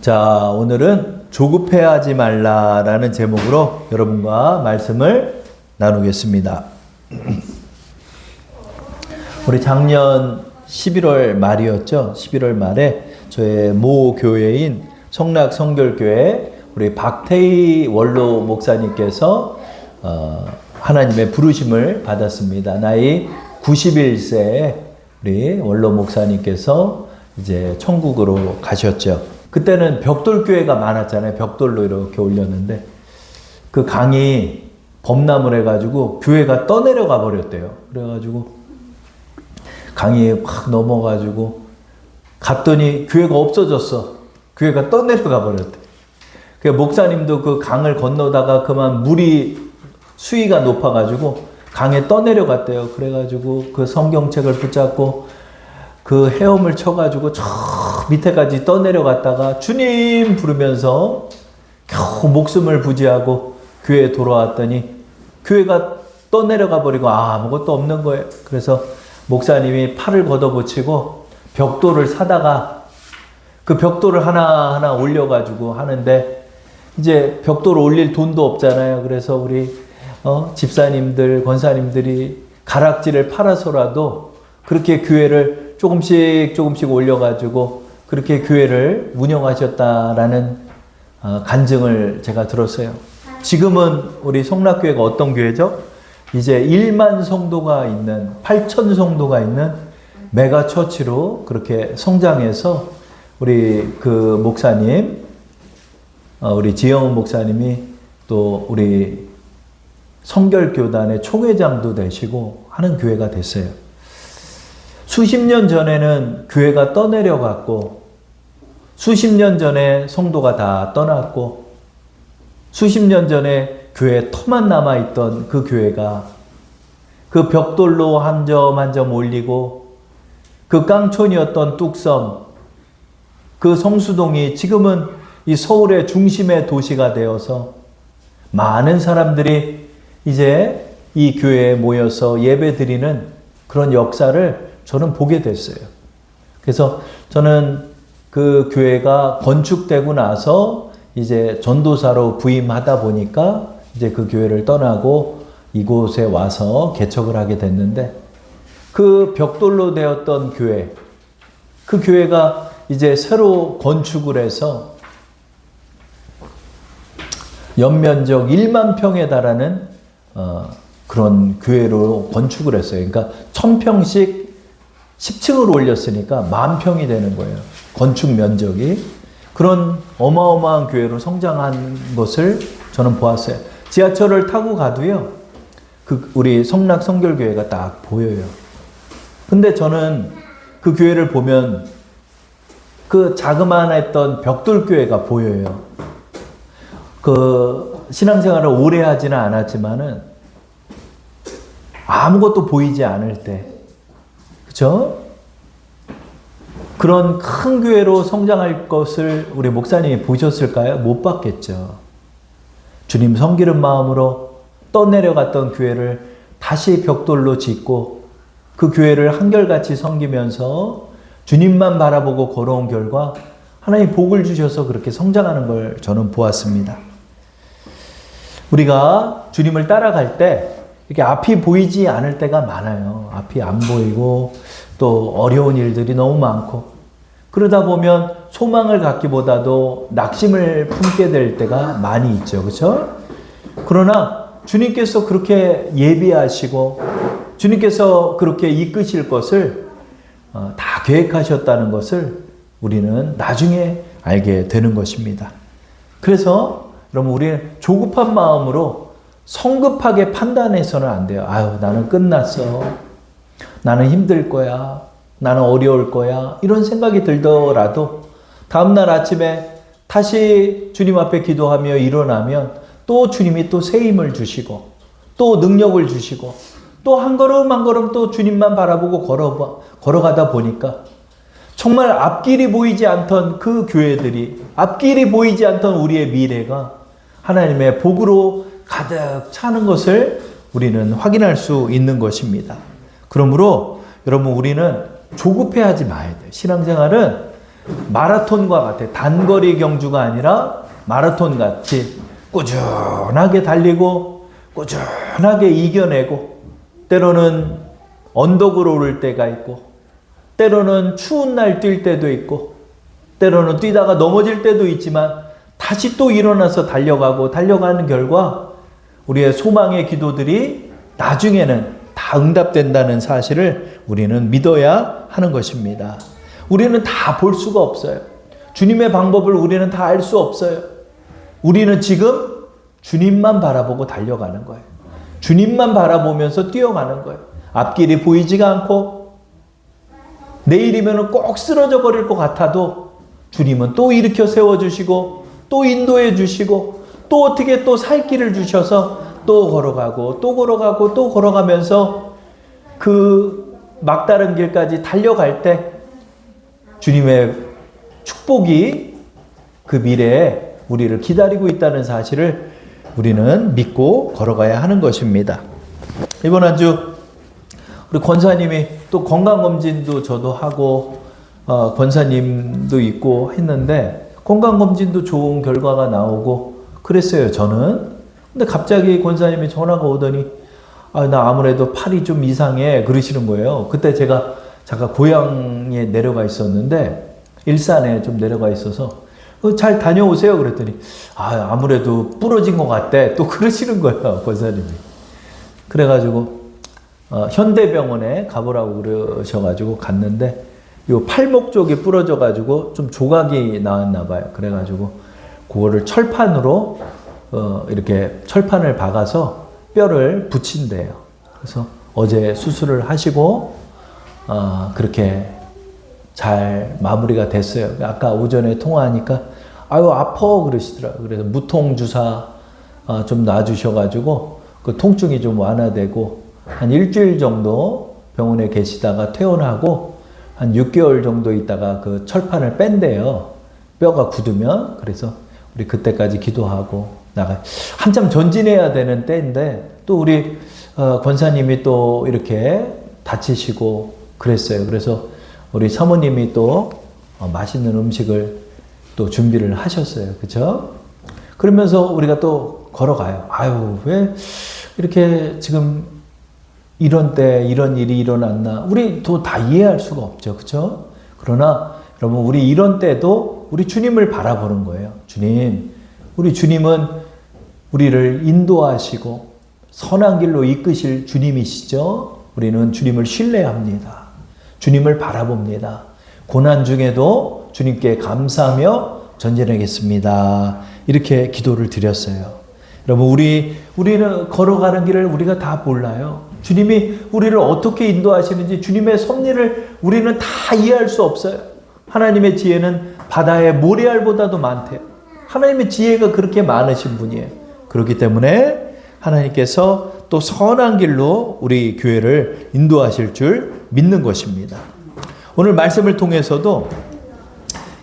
자, 오늘은 조급해하지 말라라는 제목으로 여러분과 말씀을 나누겠습니다. 우리 작년 11월 말이었죠. 11월 말에 저의 모 교회인 성락 성결교회 우리 박태희 원로 목사님께서 어, 하나님의 부르심을 받았습니다. 나이 91세에 우리 원로 목사님께서 이제 천국으로 가셨죠. 그때는 벽돌 교회가 많았잖아요. 벽돌로 이렇게 올렸는데 그 강이 범람을 해가지고 교회가 떠내려가 버렸대요. 그래가지고 강이 확 넘어가지고 갔더니 교회가 없어졌어. 교회가 떠내려가 버렸대. 그 목사님도 그 강을 건너다가 그만 물이 수위가 높아가지고 강에 떠내려갔대요. 그래가지고 그 성경책을 붙잡고 그 헤엄을 쳐가지고 저 밑에까지 떠내려갔다가 주님 부르면서 겨우 목숨을 부지하고 교회에 돌아왔더니 교회가 떠내려가 버리고 아무것도 없는 거예요. 그래서 목사님이 팔을 걷어붙이고 벽돌을 사다가 그 벽돌을 하나하나 올려가지고 하는데 이제 벽돌을 올릴 돈도 없잖아요. 그래서 우리 어, 집사님들, 권사님들이 가락지를 팔아서라도 그렇게 교회를 조금씩 조금씩 올려가지고 그렇게 교회를 운영하셨다라는 어, 간증을 제가 들었어요. 지금은 우리 성락교회가 어떤 교회죠? 이제 1만 성도가 있는 8천 성도가 있는 메가 처치로 그렇게 성장해서 우리 그 목사님 어, 우리 지영훈 목사님이 또 우리 성결교단의 총회장도 되시고 하는 교회가 됐어요. 수십 년 전에는 교회가 떠내려갔고 수십 년 전에 성도가 다 떠났고 수십 년 전에 교회 터만 남아있던 그 교회가 그 벽돌로 한 점 한 점 올리고 그 깡촌이었던 뚝섬 그 성수동이 지금은 이 서울의 중심의 도시가 되어서 많은 사람들이 이제 이 교회에 모여서 예배 드리는 그런 역사를 저는 보게 됐어요. 그래서 저는 그 교회가 건축되고 나서 이제 전도사로 부임하다 보니까 이제 그 교회를 떠나고 이곳에 와서 개척을 하게 됐는데 그 벽돌로 되었던 교회, 그 교회가 이제 새로 건축을 해서 연면적 1만 평에 달하는 어, 그런 교회로 건축을 했어요. 그러니까 1000평씩 10층으로 올렸으니까 만 평이 되는 거예요. 건축 면적이. 그런 어마어마한 교회로 성장한 것을 저는 보았어요. 지하철을 타고 가도요. 그 우리 성락 성결교회가 딱 보여요. 근데 저는 그 교회를 보면 그 자그마했던 벽돌교회가 보여요. 그 신앙생활을 오래 하지는 않았지만은 아무것도 보이지 않을 때, 그죠? 그런 큰 교회로 성장할 것을 우리 목사님이 보셨을까요? 못 봤겠죠. 주님 성기른 마음으로 떠내려갔던 교회를 다시 벽돌로 짓고 그 교회를 한결같이 섬기면서 주님만 바라보고 걸어온 결과 하나님 복을 주셔서 그렇게 성장하는 걸 저는 보았습니다. 우리가 주님을 따라갈 때 이렇게 앞이 보이지 않을 때가 많아요. 앞이 안 보이고 또 어려운 일들이 너무 많고 그러다 보면 소망을 갖기보다도 낙심을 품게 될 때가 많이 있죠. 그렇죠? 그러나 주님께서 그렇게 예비하시고 주님께서 그렇게 이끄실 것을 어, 다 계획하셨다는 것을 우리는 나중에 알게 되는 것입니다. 그래서 여러분 우리는 조급한 마음으로 성급하게 판단해서는 안 돼요. 아유, 나는 끝났어. 나는 힘들 거야. 나는 어려울 거야. 이런 생각이 들더라도 다음날 아침에 다시 주님 앞에 기도하며 일어나면 또 주님이 또 새 힘을 주시고 또 능력을 주시고 또 한 걸음 한 걸음 또 주님만 바라보고 걸어, 걸어가다 보니까 정말 앞길이 보이지 않던 그 교회들이 앞길이 보이지 않던 우리의 미래가 하나님의 복으로 가득 차는 것을 우리는 확인할 수 있는 것입니다. 그러므로 여러분 우리는 조급해하지 마야 돼요. 신앙생활은 마라톤과 같아. 단거리 경주가 아니라 마라톤 같이 꾸준하게 달리고 꾸준하게 이겨내고 때로는 언덕으로 오를 때가 있고 때로는 추운 날 뛸 때도 있고 때로는 뛰다가 넘어질 때도 있지만 다시 또 일어나서 달려가고 달려가는 결과 우리의 소망의 기도들이 나중에는 다 응답된다는 사실을 우리는 믿어야 하는 것입니다. 우리는 다 볼 수가 없어요. 주님의 방법을 우리는 다 알 수 없어요. 우리는 지금 주님만 바라보고 달려가는 거예요. 주님만 바라보면서 뛰어가는 거예요. 앞길이 보이지가 않고 내일이면 꼭 쓰러져 버릴 것 같아도 주님은 또 일으켜 세워주시고 또 인도해 주시고 또 어떻게 또 살 길을 주셔서 또 걸어가고 또 걸어가고 또 걸어가면서 그 막다른 길까지 달려갈 때 주님의 축복이 그 미래에 우리를 기다리고 있다는 사실을 우리는 믿고 걸어가야 하는 것입니다. 이번 한 주 우리 권사님이 또 건강검진도 저도 하고 어, 권사님도 있고 했는데 건강검진도 좋은 결과가 나오고 그랬어요 저는 근데 갑자기 권사님이 전화가 오더니 아, 나 아무래도 팔이 좀 이상해 그러시는 거예요. 그때 제가 잠깐 고향에 내려가 있었는데 일산에 좀 내려가 있어서 어, 잘 다녀오세요 그랬더니 아 아무래도 부러진 것 같대. 또 그러시는 거예요 권사님이. 그래가지고 어, 현대병원에 가보라고 그러셔가지고 갔는데 요 팔목 쪽이 부러져가지고 좀 조각이 나왔나 봐요. 그래가지고 그거를 철판으로 어, 이렇게 철판을 박아서 뼈를 붙인대요. 그래서 어제 수술을 하시고 어, 그렇게 잘 마무리가 됐어요. 아까 오전에 통화하니까 아유 아파 그러시더라고요. 그래서 무통 주사 어, 좀 놔주셔가지고 그 통증이 좀 완화되고 한 일주일 정도 병원에 계시다가 퇴원하고 한 6개월 정도 있다가 그 철판을 뺀대요. 뼈가 굳으면 그래서 우리 그때까지 기도하고 나가 한참 전진해야 되는 때인데 또 우리 어, 권사님이 또 이렇게 다치시고 그랬어요. 그래서 우리 사모님이 또 어, 맛있는 음식을 또 준비를 하셨어요. 그렇죠? 그러면서 우리가 또 걸어가요. 아유 왜 이렇게 지금 이런 때 이런 일이 일어났나 우리 또 다 이해할 수가 없죠 그렇죠 그러나 여러분 우리 이런 때도 우리 주님을 바라보는 거예요 주님 우리 주님은 우리를 인도하시고 선한 길로 이끄실 주님이시죠 우리는 주님을 신뢰합니다 주님을 바라봅니다 고난 중에도 주님께 감사하며 전진하겠습니다 이렇게 기도를 드렸어요 여러분 우리 우리는 걸어가는 길을 우리가 다 몰라요. 주님이 우리를 어떻게 인도하시는지 주님의 섭리를 우리는 다 이해할 수 없어요. 하나님의 지혜는 바다의 모래알보다도 많대요. 하나님의 지혜가 그렇게 많으신 분이에요. 그렇기 때문에 하나님께서 또 선한 길로 우리 교회를 인도하실 줄 믿는 것입니다. 오늘 말씀을 통해서도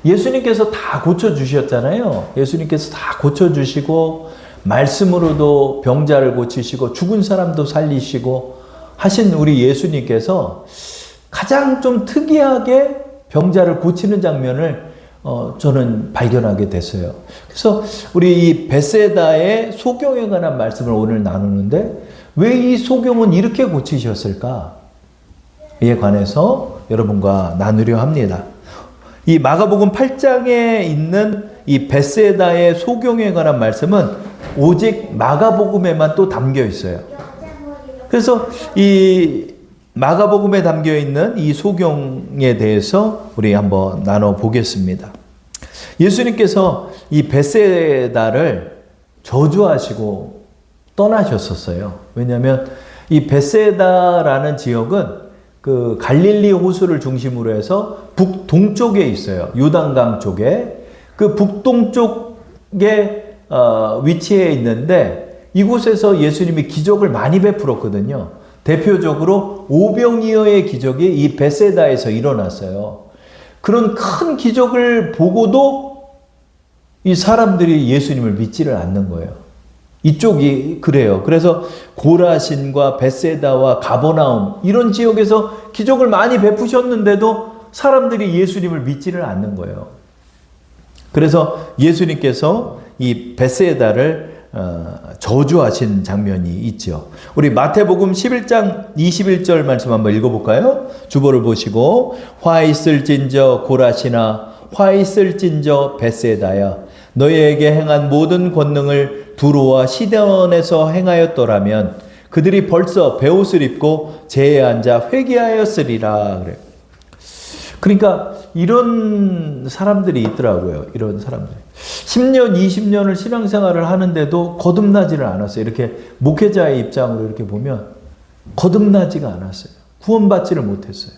예수님께서 다 고쳐주셨잖아요. 예수님께서 다 고쳐주시고 말씀으로도 병자를 고치시고 죽은 사람도 살리시고 하신 우리 예수님께서 가장 좀 특이하게 병자를 고치는 장면을 어, 저는 발견하게 됐어요. 그래서 우리 이 베세다의 소경에 관한 말씀을 오늘 나누는데 왜 이 소경은 이렇게 고치셨을까? 이에 관해서 여러분과 나누려 합니다. 이 마가복음 8장에 있는 이 베세다의 소경에 관한 말씀은 오직 마가복음에만 또 담겨 있어요. 그래서 이 마가복음에 담겨 있는 이 소경에 대해서 우리 한번 나눠 보겠습니다. 예수님께서 이 베세다를 저주하시고 떠나셨었어요. 왜냐하면 이 베세다라는 지역은 그 갈릴리 호수를 중심으로 해서 북동쪽에 있어요. 요단강 쪽에 그 북동쪽에 어, 위치해 있는데 이곳에서 예수님이 기적을 많이 베풀었거든요. 대표적으로 오병이어의 기적이 이 베세다에서 일어났어요. 그런 큰 기적을 보고도 이 사람들이 예수님을 믿지를 않는 거예요. 이쪽이 그래요. 그래서 고라신과 베세다와 가버나움 이런 지역에서 기적을 많이 베푸셨는데도 사람들이 예수님을 믿지를 않는 거예요. 그래서 예수님께서 이 베세다를 어, 저주하신 장면이 있죠. 우리 마태복음 11장 21절 말씀 한번 읽어볼까요? 주보를 보시고 화 있을진저 고라시나 화 있을진저 베세다야 너희에게 행한 모든 권능을 두로와 시돈에서 행하였더라면 그들이 벌써 베옷을 입고 제에 앉아 회개하였으리라 그래. 그러니까 이런 사람들이 있더라고요. 이런 사람들. 10년, 20년을 신앙생활을 하는데도 거듭나지를 않았어요. 이렇게 목회자의 입장으로 이렇게 보면 거듭나지가 않았어요. 구원받지를 못했어요.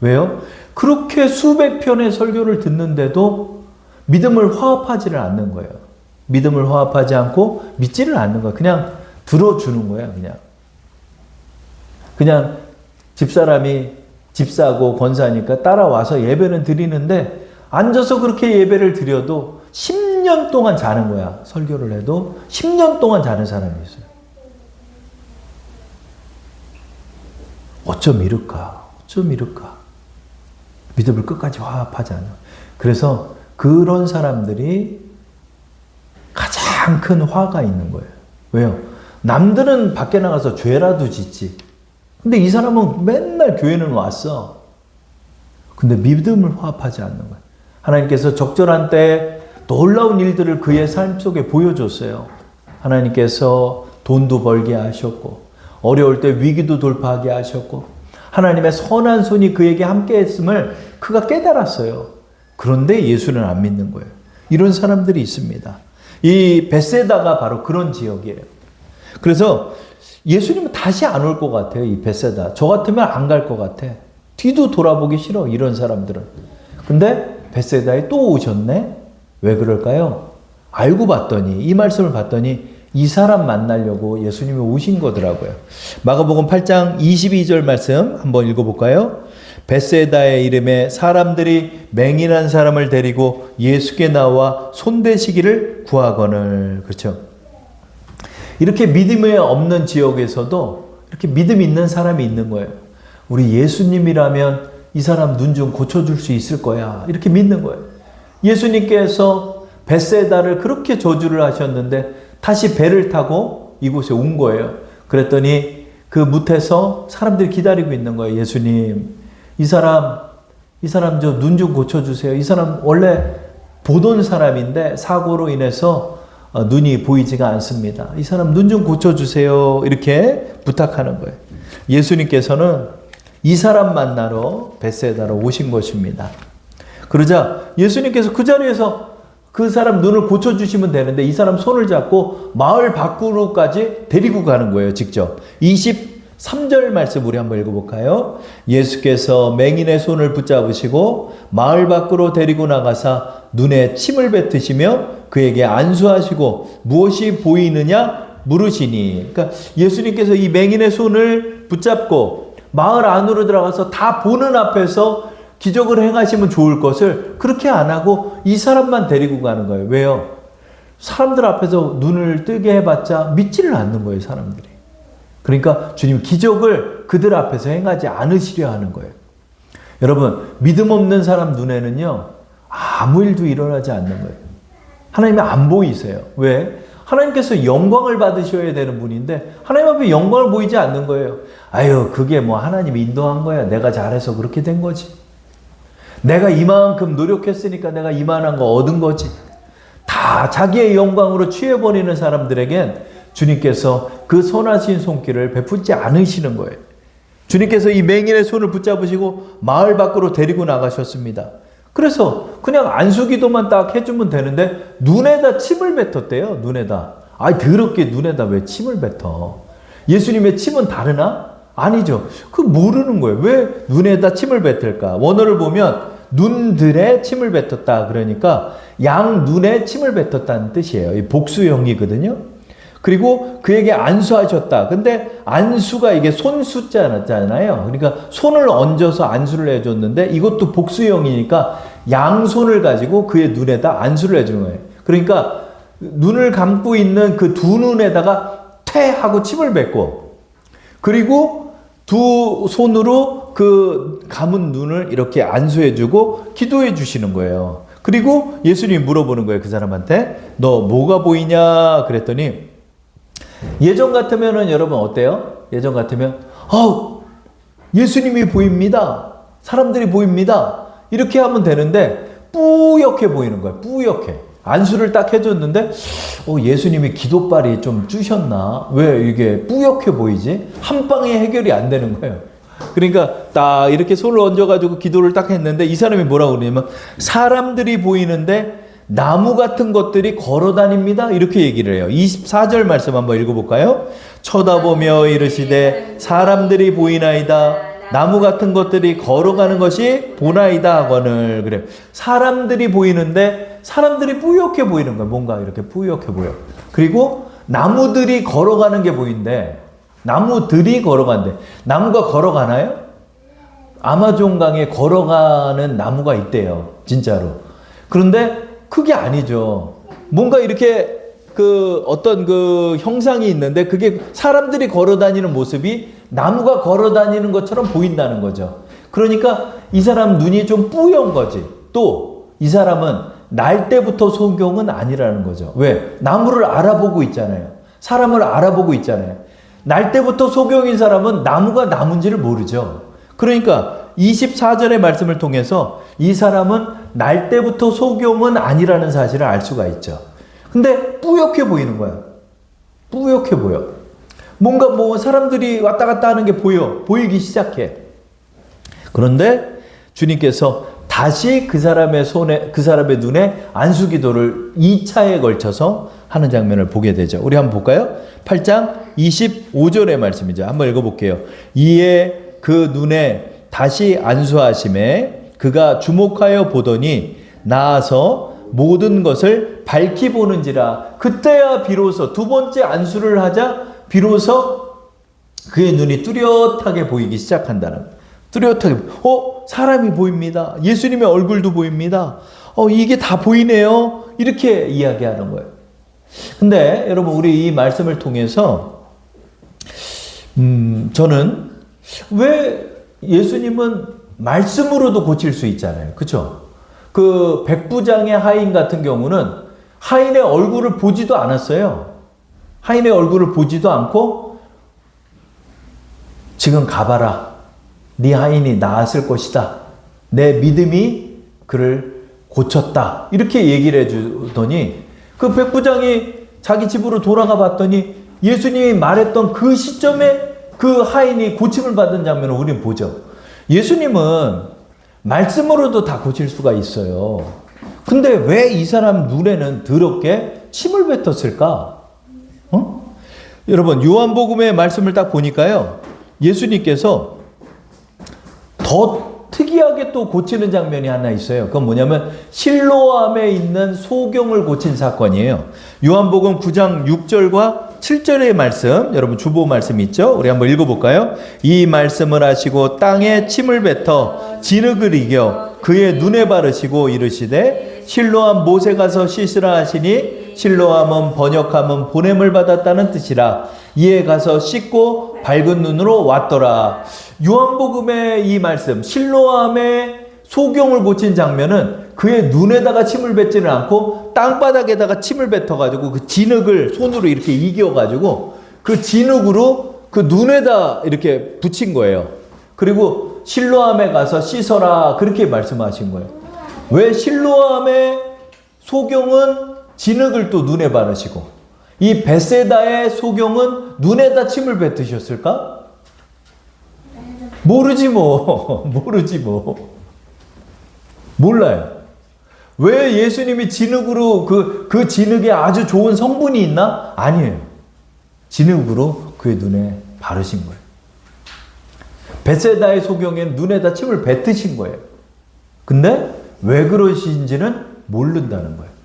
왜요? 그렇게 수백 편의 설교를 듣는데도 믿음을 화합하지를 않는 거예요. 믿음을 화합하지 않고 믿지를 않는 거예요. 그냥 들어주는 거예요. 그냥. 그냥 집사람이 집사고 권사니까 따라와서 예배는 드리는데 앉아서 그렇게 예배를 드려도 10 년 동안 자는 거야. 설교를 해도 10년 동안 자는 사람이 있어요. 어쩜 이럴까? 어쩜 이럴까? 믿음을 끝까지 화합하지 않아. 그래서 그런 사람들이 가장 큰 화가 있는 거예요. 왜요? 남들은 밖에 나가서 죄라도 짓지. 근데 이 사람은 맨날 교회는 왔어. 근데 믿음을 화합하지 않는 거예요. 하나님께서 적절한 때에 놀라운 일들을 그의 삶 속에 보여줬어요. 하나님께서 돈도 벌게 하셨고, 어려울 때 위기도 돌파하게 하셨고, 하나님의 선한 손이 그에게 함께 했음을 그가 깨달았어요. 그런데 예수는 안 믿는 거예요. 이런 사람들이 있습니다. 이 베세다가 바로 그런 지역이에요. 그래서 예수님은 다시 안 올 것 같아요. 이 베세다. 저 같으면 안 갈 것 같아. 뒤도 돌아보기 싫어. 이런 사람들은. 근데 베세다에 또 오셨네? 왜 그럴까요? 알고 봤더니, 이 말씀을 봤더니 이 사람 만나려고 예수님이 오신 거더라고요. 마가복음 8장 22절 말씀 한번 읽어볼까요? 베세다의 이름에 사람들이 맹인한 사람을 데리고 예수께 나와 손대시기를 구하거늘. 그렇죠. 이렇게 믿음이 없는 지역에서도 이렇게 믿음 있는 사람이 있는 거예요. 우리 예수님이라면 이 사람 눈 좀 고쳐줄 수 있을 거야. 이렇게 믿는 거예요. 예수님께서 베세다를 그렇게 저주를 하셨는데 다시 배를 타고 이곳에 온 거예요. 그랬더니 그 못에서 사람들이 기다리고 있는 거예요. 예수님, 이 사람, 이 사람 저 눈 좀 고쳐주세요. 이 사람 원래 보던 사람인데 사고로 인해서 어, 눈이 보이지가 않습니다. 이 사람 눈 좀 고쳐주세요. 이렇게 부탁하는 거예요. 예수님께서는 이 사람 만나러 베세다로 오신 것입니다. 그러자 예수님께서 그 자리에서 그 사람 눈을 고쳐주시면 되는데 이 사람 손을 잡고 마을 밖으로까지 데리고 가는 거예요, 직접. 23절 말씀 우리 한번 읽어볼까요? 예수께서 맹인의 손을 붙잡으시고 마을 밖으로 데리고 나가사 눈에 침을 뱉으시며 그에게 안수하시고 무엇이 보이느냐 물으시니. 그러니까 예수님께서 이 맹인의 손을 붙잡고 마을 안으로 들어가서 다 보는 앞에서 기적을 행하시면 좋을 것을 그렇게 안 하고 이 사람만 데리고 가는 거예요. 왜요? 사람들 앞에서 눈을 뜨게 해봤자 믿지를 않는 거예요, 사람들이. 그러니까 주님 기적을 그들 앞에서 행하지 않으시려 하는 거예요. 여러분, 믿음 없는 사람 눈에는요, 아무 일도 일어나지 않는 거예요. 하나님이 안 보이세요. 왜? 하나님께서 영광을 받으셔야 되는 분인데 하나님 앞에 영광을 보이지 않는 거예요. 아유, 그게 뭐 하나님이 인도한 거야. 내가 잘해서 그렇게 된 거지. 내가 이만큼 노력했으니까 내가 이만한 거 얻은 거지. 다 자기의 영광으로 취해버리는 사람들에겐 주님께서 그 선하신 손길을 베푸지 않으시는 거예요. 주님께서 이 맹인의 손을 붙잡으시고 마을 밖으로 데리고 나가셨습니다. 그래서 그냥 안수기도만 딱 해주면 되는데 눈에다 침을 뱉었대요. 눈에다. 아이 더럽게 눈에다 왜 침을 뱉어? 예수님의 침은 다르나? 아니죠. 그 모르는 거예요. 왜 눈에다 침을 뱉을까? 원어를 보면 눈들에 침을 뱉었다. 그러니까 양 눈에 침을 뱉었다는 뜻이에요. 복수형이거든요. 그리고 그에게 안수하셨다. 근데 안수가 이게 손수자잖아요. 그러니까 손을 얹어서 안수를 해줬는데 이것도 복수형이니까 양손을 가지고 그의 눈에다 안수를 해주는 거예요. 그러니까 눈을 감고 있는 그 두 눈에다가 퇴 하고 침을 뱉고 그리고 두 손으로 그 감은 눈을 이렇게 안수해주고 기도해 주시는 거예요. 그리고 예수님이 물어보는 거예요. 그 사람한테 너 뭐가 보이냐 그랬더니 예전 같으면은 여러분 어때요? 예전 같으면 아우 예수님이 보입니다. 사람들이 보입니다. 이렇게 하면 되는데 뿌옇게 보이는 거예요. 뿌옇게. 안수를 딱 해줬는데 어, 예수님이 기도발이 좀 쭈셨나? 왜 이게 뿌옇게 보이지? 한 방에 해결이 안 되는 거예요. 그러니까 딱 이렇게 손을 얹어가지고 기도를 딱 했는데 이 사람이 뭐라고 그러냐면 사람들이 보이는데 나무 같은 것들이 걸어 다닙니다. 이렇게 얘기를 해요. 24절 말씀 한번 읽어볼까요? 쳐다보며 이르시되 사람들이 보이나이다. 나무 같은 것들이 걸어가는 것이 보나이다 하거늘 그래요. 사람들이 보이는데 사람들이 뿌옇게 보이는 거예요. 뭔가 이렇게 뿌옇게 보여. 그리고 나무들이 걸어가는 게 보인대. 나무들이 걸어간대. 나무가 걸어가나요? 아마존 강에 걸어가는 나무가 있대요. 진짜로. 그런데 그게 아니죠. 뭔가 이렇게 그 어떤 그 형상이 있는데 그게 사람들이 걸어 다니는 모습이 나무가 걸어 다니는 것처럼 보인다는 거죠. 그러니까 이 사람 눈이 좀 뿌연 거지. 또 이 사람은 날 때부터 소경은 아니라는 거죠. 왜? 나무를 알아보고 있잖아요. 사람을 알아보고 있잖아요. 날 때부터 소경인 사람은 나무가 나무인지를 모르죠. 그러니까 24절의 말씀을 통해서 이 사람은 날 때부터 소경은 아니라는 사실을 알 수가 있죠. 근데 뿌옇게 보이는 거야. 뿌옇게 보여. 뭔가 뭐 사람들이 왔다 갔다 하는 게 보여. 보이기 시작해. 그런데 주님께서 다시 그 사람의 손에, 그 사람의 눈에 안수 기도를 2차에 걸쳐서 하는 장면을 보게 되죠. 우리 한번 볼까요? 8장 25절의 말씀이죠. 한번 읽어 볼게요. 이에 그 눈에 다시 안수하심에 그가 주목하여 보더니 나아서 모든 것을 밝히 보는지라 그때야 비로소 두 번째 안수를 하자 비로소 그의 눈이 뚜렷하게 보이기 시작한다는. 뚜렷하게 어 사람이 보입니다. 예수님의 얼굴도 보입니다. 어 이게 다 보이네요. 이렇게 이야기하는 거예요. 근데 여러분 우리 이 말씀을 통해서 음 저는 왜 예수님은 말씀으로도 고칠 수 있잖아요. 그렇죠? 그 백부장의 하인 같은 경우는 하인의 얼굴을 보지도 않았어요. 하인의 얼굴을 보지도 않고 지금 가봐라. 네 하인이 나았을 것이다. 내 믿음이 그를 고쳤다. 이렇게 얘기를 해주더니 그 백부장이 자기 집으로 돌아가 봤더니 예수님이 말했던 그 시점에 그 하인이 고침을 받은 장면을 우리는 보죠. 예수님은 말씀으로도 다 고칠 수가 있어요. 근데 왜 이 사람 눈에는 더럽게 침을 뱉었을까? 어? 여러분, 요한복음의 말씀을 딱 보니까요. 예수님께서 더 특이하게 또 고치는 장면이 하나 있어요. 그건 뭐냐면 실로암에 있는 소경을 고친 사건이에요. 요한복음 9장 6절과 7절의 말씀, 여러분 주보 말씀 있죠? 우리 한번 읽어볼까요? 이 말씀을 하시고 땅에 침을 뱉어 진흙을 이겨 그의 눈에 바르시고 이르시되 실로암 못에 가서 씻으라 하시니 실로암은 번역함은 보냄을 받았다는 뜻이라 이에 가서 씻고 밝은 눈으로 왔더라. 요한복음의 이 말씀 실로암의 소경을 고친 장면은 그의 눈에다가 침을 뱉지는 않고 땅바닥에다가 침을 뱉어가지고 그 진흙을 손으로 이렇게 이겨가지고 그 진흙으로 그 눈에다 이렇게 붙인 거예요. 그리고 실로암에 가서 씻어라 그렇게 말씀하신 거예요. 왜 실로암의 소경은 진흙을 또 눈에 바르시고 이 베세다의 소경은 눈에다 침을 뱉으셨을까? 모르지 뭐 모르지 뭐 몰라요. 왜 예수님이 진흙으로 그, 그 진흙에 아주 좋은 성분이 있나? 아니에요. 진흙으로 그의 눈에 바르신 거예요. 베세다의 소경엔 눈에다 침을 뱉으신 거예요. 근데 왜 그러신지는 모른다는 거예요.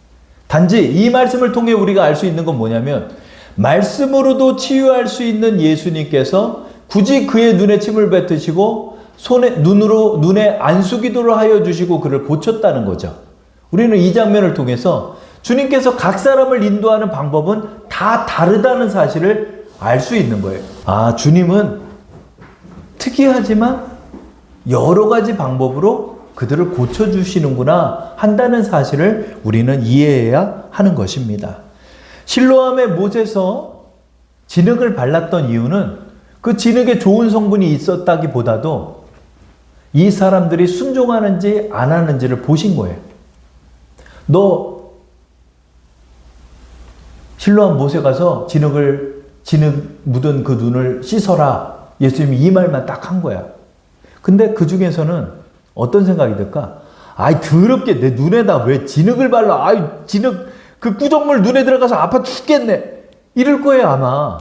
단지 이 말씀을 통해 우리가 알 수 있는 건 뭐냐면 말씀으로도 치유할 수 있는 예수님께서 굳이 그의 눈에 침을 뱉으시고 손에 눈으로 눈에 안수기도를 하여 주시고 그를 고쳤다는 거죠. 우리는 이 장면을 통해서 주님께서 각 사람을 인도하는 방법은 다 다르다는 사실을 알 수 있는 거예요. 아, 주님은 특이하지만 여러 가지 방법으로 그들을 고쳐주시는구나 한다는 사실을 우리는 이해해야 하는 것입니다. 실로암의 못에서 진흙을 발랐던 이유는 그 진흙에 좋은 성분이 있었다기보다도 이 사람들이 순종하는지 안 하는지를 보신 거예요. 너 실로암 못에 가서 진흙을 진흙 묻은 그 눈을 씻어라. 예수님이 이 말만 딱 한 거야. 근데 그 중에서는 어떤 생각이 들까? 아이 더럽게 내 눈에다 왜 진흙을 발라? 아이 진흙 그 구정물 눈에 들어가서 아파 죽겠네. 이럴 거예요 아마.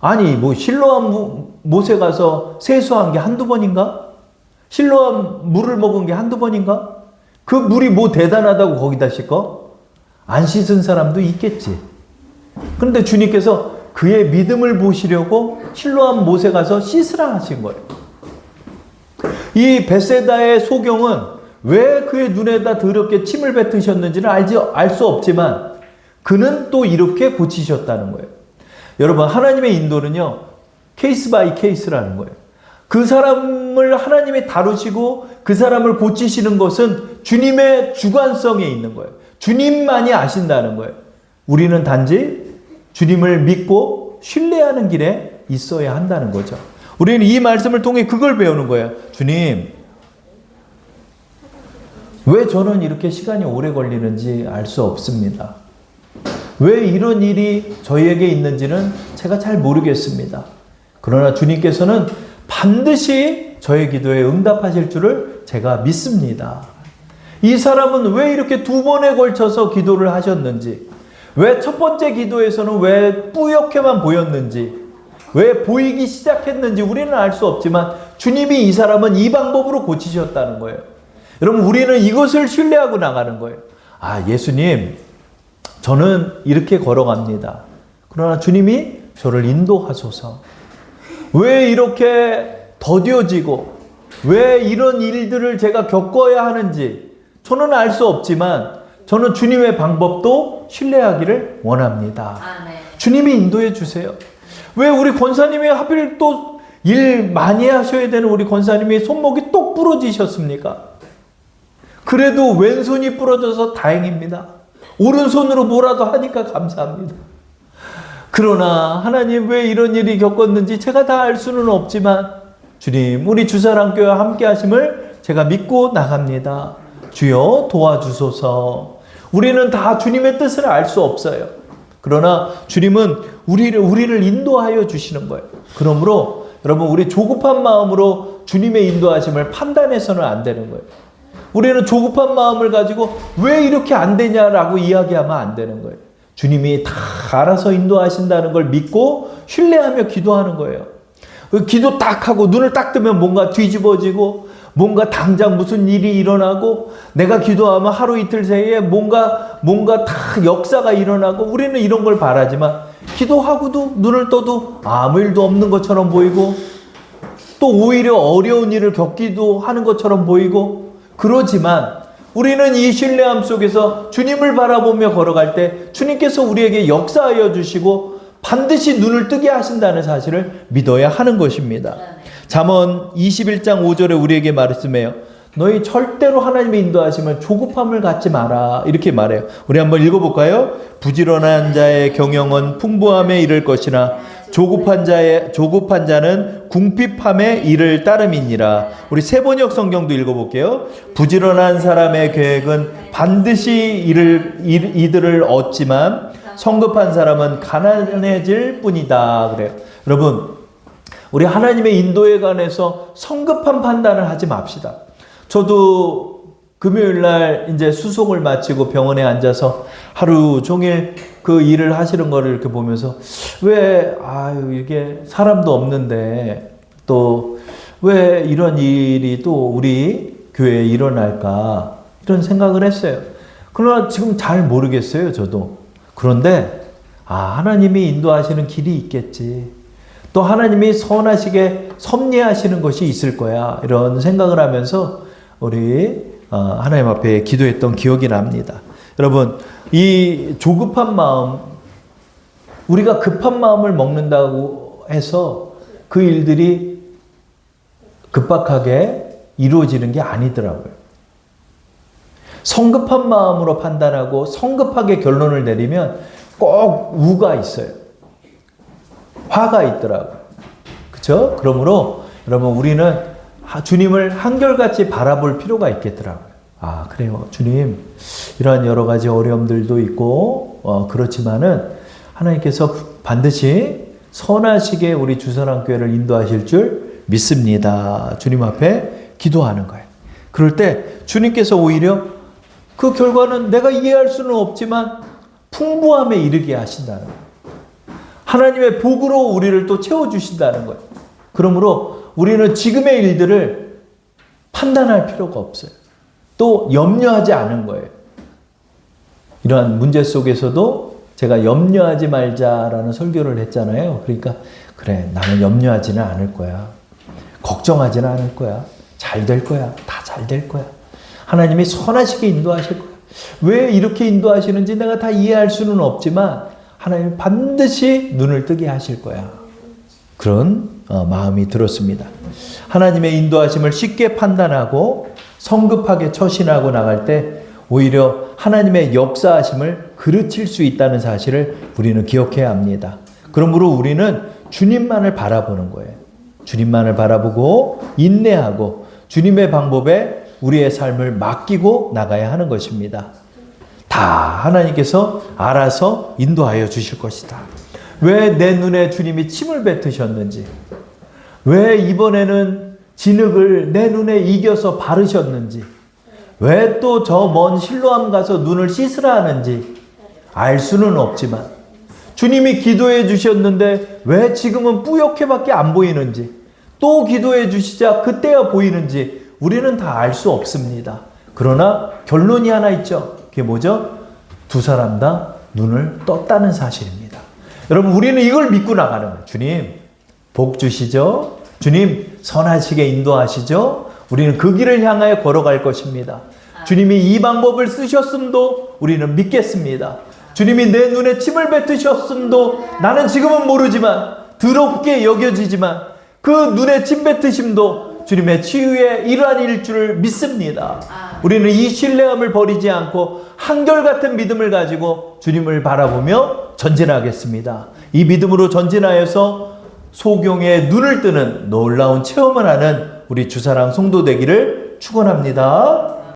아니 뭐 실로암 무- 못에 가서 세수한 게 한두 번인가? 실로암 물을 먹은 게 한두 번인가? 그 물이 뭐 대단하다고 거기다 씻고? 안 씻은 사람도 있겠지. 그런데 주님께서 그의 믿음을 보시려고 실로암 못에 가서 씻으라 하신 거예요. 이 베세다의 소경은 왜 그의 눈에다 더럽게 침을 뱉으셨는지는 알지 알 수 없지만 그는 또 이렇게 고치셨다는 거예요. 여러분 하나님의 인도는요 케이스 바이 케이스라는 거예요. 그 사람을 하나님이 다루시고 그 사람을 고치시는 것은 주님의 주관성에 있는 거예요. 주님만이 아신다는 거예요. 우리는 단지 주님을 믿고 신뢰하는 길에 있어야 한다는 거죠. 우리는 이 말씀을 통해 그걸 배우는 거예요. 주님, 왜 저는 이렇게 시간이 오래 걸리는지 알 수 없습니다. 왜 이런 일이 저희에게 있는지는 제가 잘 모르겠습니다. 그러나 주님께서는 반드시 저의 기도에 응답하실 줄을 제가 믿습니다. 이 사람은 왜 이렇게 두 번에 걸쳐서 기도를 하셨는지, 왜 첫 번째 기도에서는 왜 뿌옇게만 보였는지, 왜 보이기 시작했는지 우리는 알 수 없지만 주님이 이 사람은 이 방법으로 고치셨다는 거예요. 여러분, 우리는 이것을 신뢰하고 나가는 거예요. 아, 예수님, 저는 이렇게 걸어갑니다. 그러나 주님이 저를 인도하소서. 왜 이렇게 더뎌지고, 왜 이런 일들을 제가 겪어야 하는지 저는 알 수 없지만 저는 주님의 방법도 신뢰하기를 원합니다. 아멘. 주님이 인도해 주세요. 왜 우리 권사님이 하필 또 일 많이 하셔야 되는 우리 권사님이 손목이 똑 부러지셨습니까? 그래도 왼손이 부러져서 다행입니다. 오른손으로 뭐라도 하니까 감사합니다. 그러나 하나님 왜 이런 일이 겪었는지 제가 다 알 수는 없지만 주님 우리 주사랑교회와 함께 하심을 제가 믿고 나갑니다. 주여 도와주소서. 우리는 다 주님의 뜻을 알 수 없어요. 그러나 주님은 우리를 우리를 인도하여 주시는 거예요. 그러므로 여러분 우리 조급한 마음으로 주님의 인도하심을 판단해서는 안 되는 거예요. 우리는 조급한 마음을 가지고 왜 이렇게 안 되냐라고 이야기하면 안 되는 거예요. 주님이 다 알아서 인도하신다는 걸 믿고 신뢰하며 기도하는 거예요. 그 기도 딱 하고 눈을 딱 뜨면 뭔가 뒤집어지고 뭔가 당장 무슨 일이 일어나고 내가 기도하면 하루 이틀 사이에 뭔가 뭔가 다 역사가 일어나고 우리는 이런 걸 바라지만 기도하고도 눈을 떠도 아무 일도 없는 것처럼 보이고 또 오히려 어려운 일을 겪기도 하는 것처럼 보이고 그러지만 우리는 이 신뢰함 속에서 주님을 바라보며 걸어갈 때 주님께서 우리에게 역사하여 주시고 반드시 눈을 뜨게 하신다는 사실을 믿어야 하는 것입니다. 잠언 21장 5절에 우리에게 말씀해요. 너희 절대로 하나님의 인도하시면 조급함을 갖지 마라. 이렇게 말해요. 우리 한번 읽어볼까요? 부지런한 자의 경영은 풍부함에 이를 것이나 조급한 자의 조급한 자는 궁핍함에 이를 따름이니라. 우리 세번역 성경도 읽어볼게요. 부지런한 사람의 계획은 반드시 이를 이- 이들을 얻지만 성급한 사람은 가난해질 뿐이다. 그래요. 여러분, 우리 하나님의 인도에 관해서 성급한 판단을 하지 맙시다. 저도 금요일 날 이제 수속을 마치고 병원에 앉아서 하루 종일 그 일을 하시는 거를 이렇게 보면서 왜 아유 이게 사람도 없는데 또 왜 이런 일이 또 우리 교회에 일어날까 이런 생각을 했어요. 그러나 지금 잘 모르겠어요, 저도. 그런데 아, 하나님이 인도하시는 길이 있겠지. 또 하나님이 선하시게 섭리하시는 것이 있을 거야. 이런 생각을 하면서 우리 어, 하나님 앞에 기도했던 기억이 납니다. 여러분, 이 조급한 마음, 우리가 급한 마음을 먹는다고 해서 그 일들이 급박하게 이루어지는 게 아니더라고요. 성급한 마음으로 판단하고 성급하게 결론을 내리면 꼭 우가 있어요. 화가 있더라고요. 그쵸? 그러므로 여러분 우리는 하- 주님을 한결같이 바라볼 필요가 있겠더라고요. 아, 그래요. 주님, 이러한 여러 가지 어려움들도 있고, 어, 그렇지만은 하나님께서 반드시 선하시게 우리 주선한교회를 인도하실 줄 믿습니다. 주님 앞에 기도하는 거예요. 그럴 때 주님께서 오히려 그 결과는 내가 이해할 수는 없지만 풍부함에 이르게 하신다는 거예요. 하나님의 복으로 우리를 또 채워주신다는 거예요. 그러므로 우리는 지금의 일들을 판단할 필요가 없어요. 또 염려하지 않은 거예요. 이러한 문제 속에서도 제가 염려하지 말자라는 설교를 했잖아요. 그러니까 그래 나는 염려하지는 않을 거야. 걱정하지는 않을 거야. 잘 될 거야. 다 잘 될 거야. 하나님이 선하시게 인도하실 거야. 왜 이렇게 인도하시는지 내가 다 이해할 수는 없지만 하나님 반드시 눈을 뜨게 하실 거야. 그런 어, 마음이 들었습니다. 하나님의 인도하심을 쉽게 판단하고 성급하게 처신하고 나갈 때 오히려 하나님의 역사하심을 그르칠 수 있다는 사실을 우리는 기억해야 합니다. 그러므로 우리는 주님만을 바라보는 거예요. 주님만을 바라보고 인내하고 주님의 방법에 우리의 삶을 맡기고 나가야 하는 것입니다. 다 하나님께서 알아서 인도하여 주실 것이다. 왜 내 눈에 주님이 침을 뱉으셨는지, 왜 이번에는 진흙을 내 눈에 이겨서 바르셨는지, 왜 또 저 먼 실로암 가서 눈을 씻으라 하는지 알 수는 없지만, 주님이 기도해 주셨는데 왜 지금은 뿌옇게밖에 안 보이는지, 또 기도해 주시자 그때야 보이는지 우리는 다 알 수 없습니다. 그러나 결론이 하나 있죠. 그게 뭐죠? 두 사람 다 눈을 떴다는 사실입니다. 여러분, 우리는 이걸 믿고 나가는 거예요. 주님, 복 주시죠? 주님, 선하시게 인도하시죠? 우리는 그 길을 향하여 걸어갈 것입니다. 주님이 이 방법을 쓰셨음도 우리는 믿겠습니다. 주님이 내 눈에 침을 뱉으셨음도 나는 지금은 모르지만 더럽게 여겨지지만 그 눈에 침 뱉으심도 주님의 치유의 일환 일 줄을 믿습니다. 우리는 이 신뢰함을 버리지 않고 한결같은 믿음을 가지고 주님을 바라보며 전진하겠습니다. 이 믿음으로 전진하여서 소경의 눈을 뜨는 놀라운 체험을 하는 우리 주사랑 성도 되기를 축원합니다.